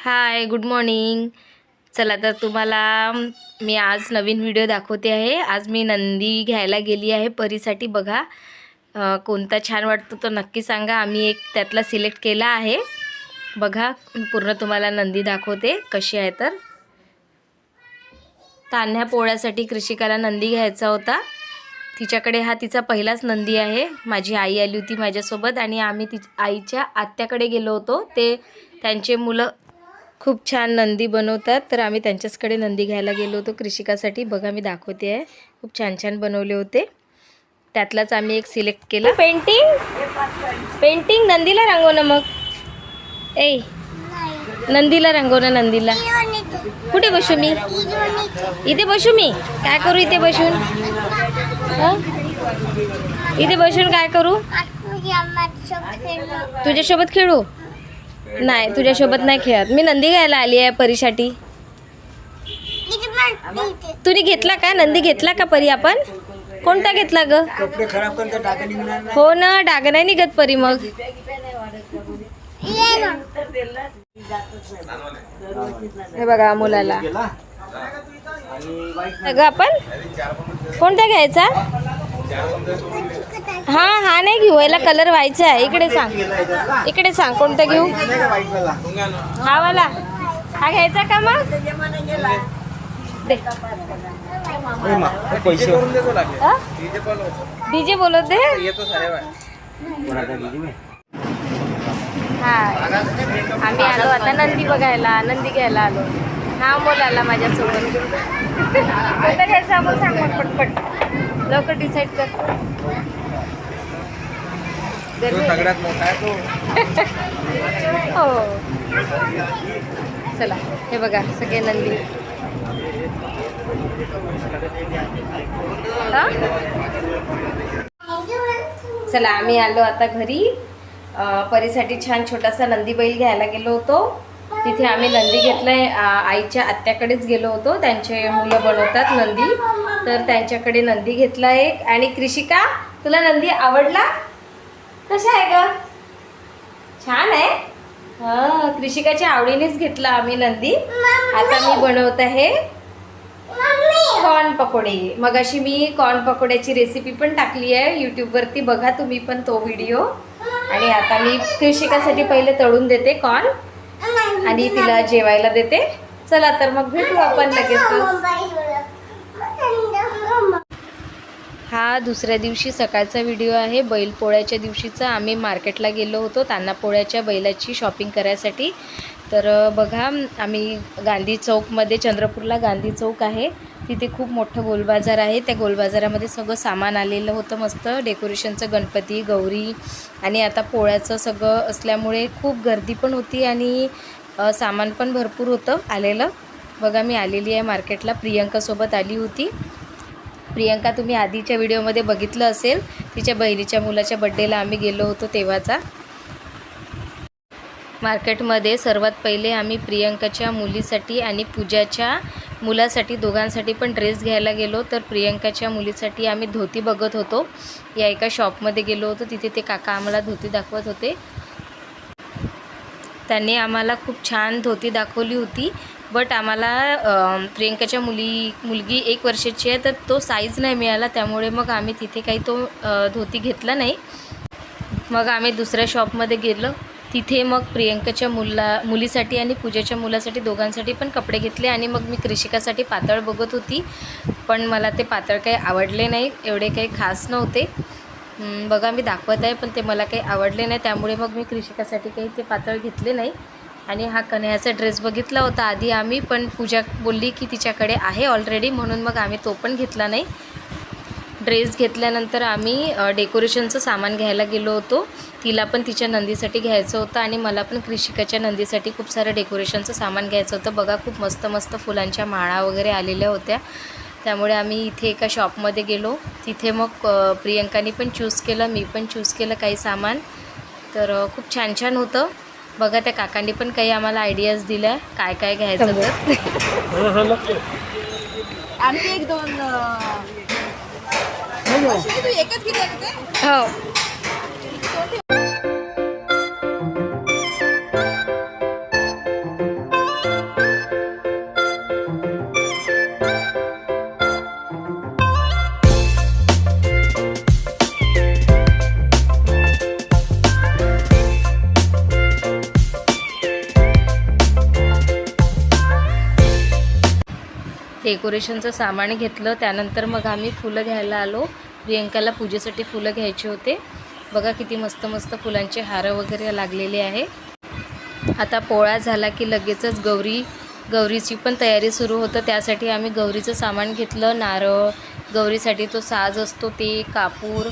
Hi good morning चला तर तुम्हाला मी आज नवीन व्हिडिओ दाखवते आहे. आज मी नंदी घ्यायला गेली आहे परीसाठी. बघा कोणता छान वाटतो तो नक्की सांगा. आम्ही एक त्यातला सिलेक्ट केला आहे. बघा पूर्ण तुम्हाला नंदी दाखवते कशी आहे तर. तान्ह्या पोळ्यासाठी कृषिकाला नंदी घ्यायचा होता. तिच्याकडे हा तिचा पहिलाच नंदी आहे. माझी आई आली होती माझ्यासोबत आणि आम्ही ति आईच्या आत्याकडे गेलो होतो. ते त्यांचे मुलं खूप छान नंदी बनवतात. तर आम्ही त्यांच्याचकडे नंदी घ्यायला गेलो होतो कृषिकासाठी. बघा मी दाखवते आहे. खूप छान छान बनवले होते. त्यातलाच आम्ही एक सिलेक्ट केला. पेंटिंग? पेंटिंग नंदीला रंगव ना मग. ए नंदीला रंगव ना नंदीला. कुठे बसू मी? इथे बसू मी? काय करू इथे बसून? हं? इथे बसून काय करू? तुझ्यासोबत खेळू? नाही तुझ्यासोबत नाही खेळत. मी नंदी घ्यायला आली आहे परीसाठी. तुम्ही घेतला का? नंदी घेतला का परी आपण? कोणता घेतला ग? हो ना डाग नाही निघत परी मग. हे बघा मुलाला. आपण? कोणता घ्यायचा? हा हा नाही घेऊ. याला कलर व्हायचा आहे. इकडे सांग. इकडे सांग. कोणता घेऊ? हा वाला. हा घ्यायचा का मग? डीजे बोलत दे? हा. आम्ही आलो आता नंदी बघायला. नंदी घ्यायला आलो. हा मोल आला माझ्यासोबत. कोणता घ्यायचा मग सांग पटपट लवकर डिसाईड कर. सगळ्यात मोठा आहे तो. हो. चला हे बघा सगळे नंदी? चला आम्ही आलो आता घरी. परीसाठी छान छोटासा नंदी बैल घ्यायला गेलो होतो. तिथे आम्ही नंदी घेतलाय. आईच्या आत्याकडेच गेलो होतो. त्यांचे मुलं बनवतात नंदी. तर त्यांच्याकडे नंदी घेतला एक. आणि कृषिका तुला नंदी आवडला? कशा आहे ग? छान आहे? हा कृषिकाच्या आवडीनेच घेतला आम्ही नंदी. आता मी बनवत आहे कॉर्न पकोडे. मग अशी मी कॉर्न पकोड्याची रेसिपी पण टाकली आहे. यूट्यूबवरती बघा तुम्ही पण तो व्हिडिओ आणि आता मी कृषिकासाठी पहिले तळून देते कॉर्न. आणि तिला जेवायला देते. चला तर मग भेटू आपण लगेच हा दुसऱ्या दिवशी सकाळचा व्हिडिओ आहे. बैल पोळ्याच्या दिवशीचा. आम्ही मार्केटला गेलो होतो. तान्हा पोळ्याच्या बैलाची शॉपिंग करायसाठी. तर बघा आम्ही गांधी चौकमध्ये चंद्रपूरला गांधी चौक आहे. तिथे खूप मोठं गोलबाजार आहे. त्या गोलबाजारामध्ये सगळं सामान आलेलं होतं. मस्त डेकोरेशनचं गणपती गौरी आणि आता पोळ्याचं सगळं असल्यामुळे खूप गर्दी पण होती आणि सामान पण भरपूर होतं आलेलं. बघा मी आलेली आहे मार्केटला. प्रियंकासोबत आली होती. प्रियंका तुम्ही आधीच्या व्हिडिओमध्ये बघितलं असेल तिच्या बहिणीच्या मुलाच्या बड्डेला आम्ही गेलो होतो तेव्हाचा. मार्केटमध्ये सर्वात पहिले आम्ही प्रियंकाच्या मुलीसाठी आणि पूजाच्या मुलासाठी दोघांसाठी पण ड्रेस घ्यायला गेलो. तर प्रियंकाच्या मुलीसाठी आम्ही धोती बघत होतो. या एका शॉपमध्ये गेलो होतो. तिथे ते काका आम्हाला धोती दाखवत होते. त्यांनी आम्हाला खूप छान धोती दाखवली होती. बट आम्हाला प्रियंकाच्या मुली मुलगी एक वर्षाची आहे तर तो साईज नाही मिळाला त्यामुळे मग आम्ही तिथे काही तो धोती घेतला नाही. मग आम्ही दुसऱ्या शॉपमध्ये गेलो. तिथे मग प्रियंकाच्या मुला मुलीसाठी आणि पूजाच्या मुलासाठी दोघांसाठी पण कपडे घेतले आणि मग मी कृषिकासाठी पातळ बघत होती. पण मला ते पातळ काही आवडले नाही एवढे काही खास नव्हते. बघा मी दाखवत आहे पण ते मला काही आवडले नाही त्यामुळे मग मी कृषिकासाठी काही ते पातळ घेतले नाही. आणि हा कन्हयाचा ड्रेस बघितला होता आधी आम्ही पण पूजा बोलली की तिच्याकडे आहे ऑलरेडी म्हणून मग आम्ही तो पण घेतला नाही. ड्रेस घेतल्यानंतर आम्ही डेकोरेशनचं सामान घ्यायला गेलो होतो. तिला पण तिच्या नंदीसाठी घ्यायचं होतं आणि मला पण कृषिकाच्या नंदीसाठी खूप सारं डेकोरेशनचं सामान घ्यायचं होतं. बघा खूप मस्त मस्त फुलांच्या माळा वगैरे आलेल्या होत्या. त्यामुळे आम्ही इथे एका शॉपमध्ये गेलो. तिथे मग अ, प्रियंकाने पण चूज केलं मी पण चूज केलं काही सामान. तर खूप छान छान होतं. बघा त्या काकांनी पण काही आम्हाला आयडियाज दिल्या. काय काय घ्यायचं तर. आणखी एक दोन? हो. डेकोरेशनचं सामान घेतलं. त्यानंतर मग आम्ही फुलं घ्यायला आलो. प्रियंकाला पूजेसाठी फुलं घ्यायचे होते. बघा किती मस्त मस्त फुलांचे हार वगैरे लागलेले आहे. आता पोळा झाला की लगेचच गौरी गौरीची पण तयारी सुरू होतं. त्यासाठी आम्ही गौरीचं सामान घेतलं. नारळ गौरीसाठी तो साज असतो ते कापूर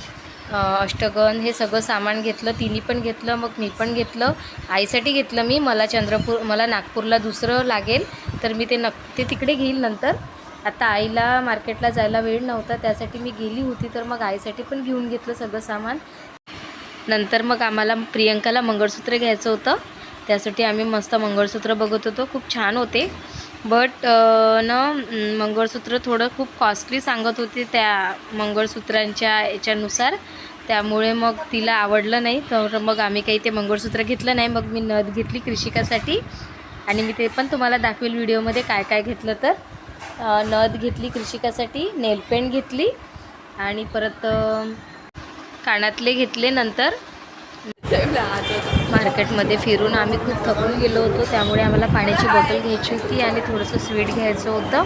अष्टगन हे सगळं सामान घेतलं तिने पण घेतलं मग मी पण घेतलं आईसाठी घेतलं मी. मला चंद्रपूर मला नागपूरला दुसरं लागेल तर मी ते नक ते तिकडे घेईल नंतर. आता आईला मार्केटला जायला वेळ नव्हता त्यासाठी मी गेली होती तर मग आईसाठी पण घेऊन घेतलं सगळं सामान. नंतर मग आम्हाला प्रियंकाला मंगळसूत्र घ्यायचं होतं. त्यासाठी आम्ही मस्त मंगळसूत्र बघत होतो. खूप छान होते. बट uh, न मंगळसूत्र थोडं खूप कॉस्टली सांगत होते त्या मंगळसूत्रांच्या याच्यानुसार. त्यामुळे मग तिला आवडलं नाही. तर मग आम्ही काही ते मंगळसूत्र घेतलं नाही. मग मी नथ घेतली कृषिकासाठी. आणि मी ते पण तुम्हाला दाखवेल व्हिडिओमध्ये काय काय घेतलं तर. नथ घेतली कृषिकासाठी नेलपेंट घेतली. आणि परत कानातले घेतले नंतर. मार्केटमध्ये फिरून आम्ही खूप थकून गेलो होतो. त्यामुळे आम्हाला पाण्याची बॉटल घ्यायची होती आणि थोडंसं स्वीट घ्यायचं होतं.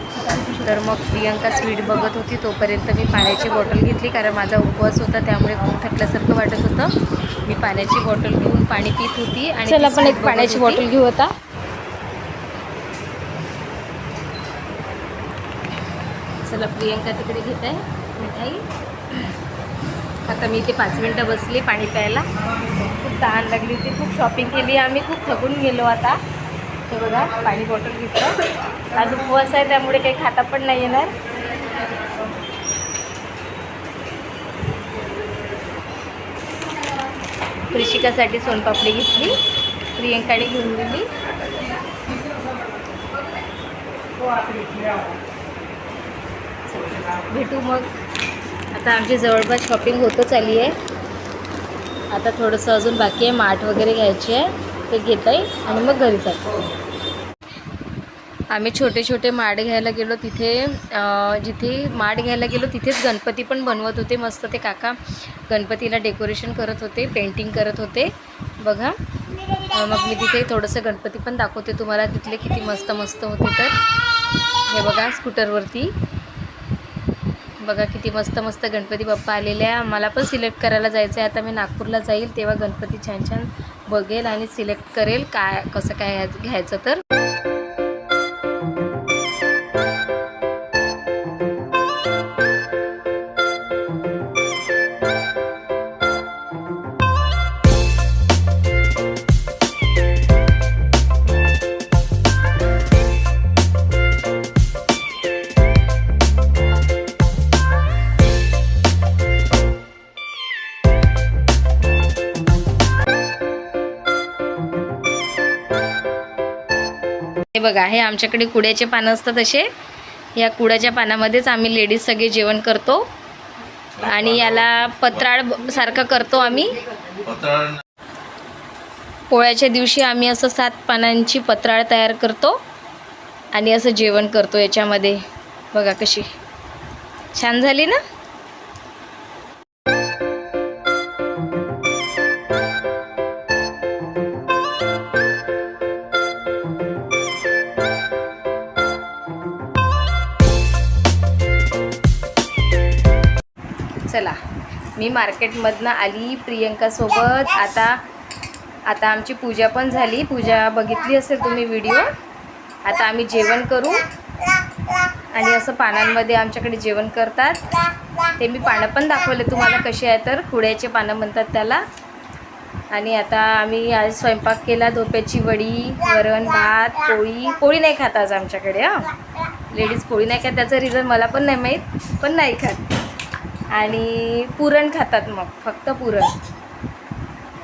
तर मग प्रियंका स्वीट बघत होती. तोपर्यंत मी पाण्याची बॉटल घेतली कारण माझा उपवास होता. त्यामुळे खूप थकल्यासारखं वाटत होतं. मी पाण्याची बॉटल घेऊन पाणी पित होती आणि चला ती आपण sweet एक पाण्याची होती. बॉटल घेऊ आता. चला प्रियंका तिकडे घेत आहे. मिठाई. आता मी इथे पाच मिनटं बसली पाणी प्यायला. तहान लागली होती. खूप शॉपिंग केली. आम्ही खूप थकून गेलो आता. हे बघा पाणी बॉटल घेतलं. आज उपवास आहे त्यामुळे काही खाता पण नाही येणार. कृषिकासाठी सोनपापडी घेतली. प्रियंकाने घेऊन दिली भेटू मग. आता आमची जवळपास शॉपिंग होतच आली आहे. आता थोडंसं अजून बाकी आहे. माठ वगैरे घ्यायची आहे. ते घेता येईल आणि मग घरी जातो. आम्ही छोटे छोटे माठ घ्यायला गेलो तिथे जिथे माठ घ्यायला गेलो तिथेच गणपती पण बनवत होते. मस्त ते काका गणपतीला डेकोरेशन करत होते पेंटिंग करत होते. बघा. मग मी तिथे थोडंसं गणपती पण दाखवते तुम्हाला तिथले किती मस्त मस्त होते तर. हे बघा स्कूटरवरती. बघा किती मस्त मस्त गणपती बाप्पा आलेले आहे. मला पण सिलेक्ट करायला जायचं आहे. आता मी नागपूरला जाईल तेव्हा गणपती छान छान बघेल आणि सिलेक्ट करेल काय कसं काय घ्यायचं- घ्यायचं तर. बघा हे आमच्याकडे कुड्याचे पानं असतात असे. या कुड्याच्या पानामध्येच आम्ही लेडीज सगळे जेवण करतो. आणि याला पत्राळ सारखं करतो आम्ही. पोळ्याच्या दिवशी आम्ही असं सात पानांची पत्राळ तयार करतो. आणि असं जेवण करतो याच्यामध्ये. बघा कशी. छान झाली ना? चला. मी मार्केटमधनं आली प्रियंकासोबत. आता आता आमची पूजा पण झाली. पूजा बघितली असेल तुम्ही व्हिडिओ. आता आम्ही जेवण करू. आणि असं पानांमध्ये आमच्याकडे जेवण करतात. ते मी पानं पण दाखवले तुम्हाला कसे आहे तर. खुड्याचे पानं म्हणतात त्याला. आणि आता आम्ही आज स्वयंपाक केला. धोप्याची वडी वरण भात पोळी. पोळी नाही खात आज आमच्याकडे हां. लेडीज पोळी नाही खात. त्याचं रिझन मला पण नाही माहीत. पण नाही खात. आणि पुरण खातात मग फक्त पुरण.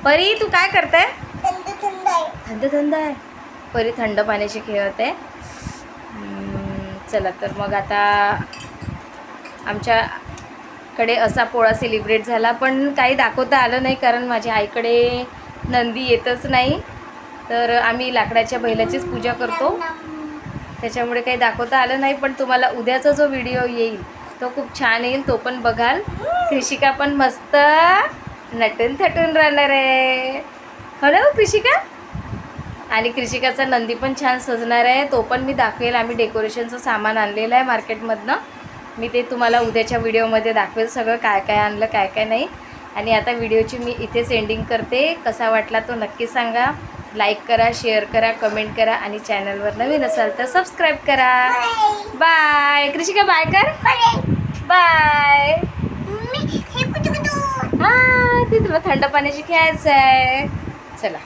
परी तू काय करताय थंड थंड आहे. परी थंड पाण्याची खेळत. आहे चला तर मग आता आमच्याकडे असा पोळा सेलिब्रेट झाला पण काही दाखवता आलं नाही कारण माझ्या आईकडे नंदी येतच नाही. तर आम्ही लाकडाच्या बैलाचीच पूजा करतो. त्याच्यामुळे काही दाखवता आलं नाही पण तुम्हाला उद्याचा जो व्हिडिओ येईल तो खूप छान येईल तो पण बघाल. कृषिका पण मस्त नटून थटून राहणार आहे. हो ना हो कृषिका आणि कृषिकाचा नंदी पण छान सजणार आहे. तो पण मी दाखवेल. आम्ही डेकोरेशनचं सामान आणलेलं आहे मार्केटमधनं. मी ते तुम्हाला उद्याच्या व्हिडिओमध्ये दाखवेल सगळं काय काय आणलं काय काय नाही. आणि आता व्हिडिओची मी इथेच एंडिंग करते. कसा वाटला तो नक्की सांगा. लाईक करा शेअर करा कमेंट करा आणि चॅनलवर नवीन असाल तर सबस्क्राईब करा. बाय कृषिका बाय कर. बाय. हा ती तुला थंड पाण्याची खेळायचं आहे चला.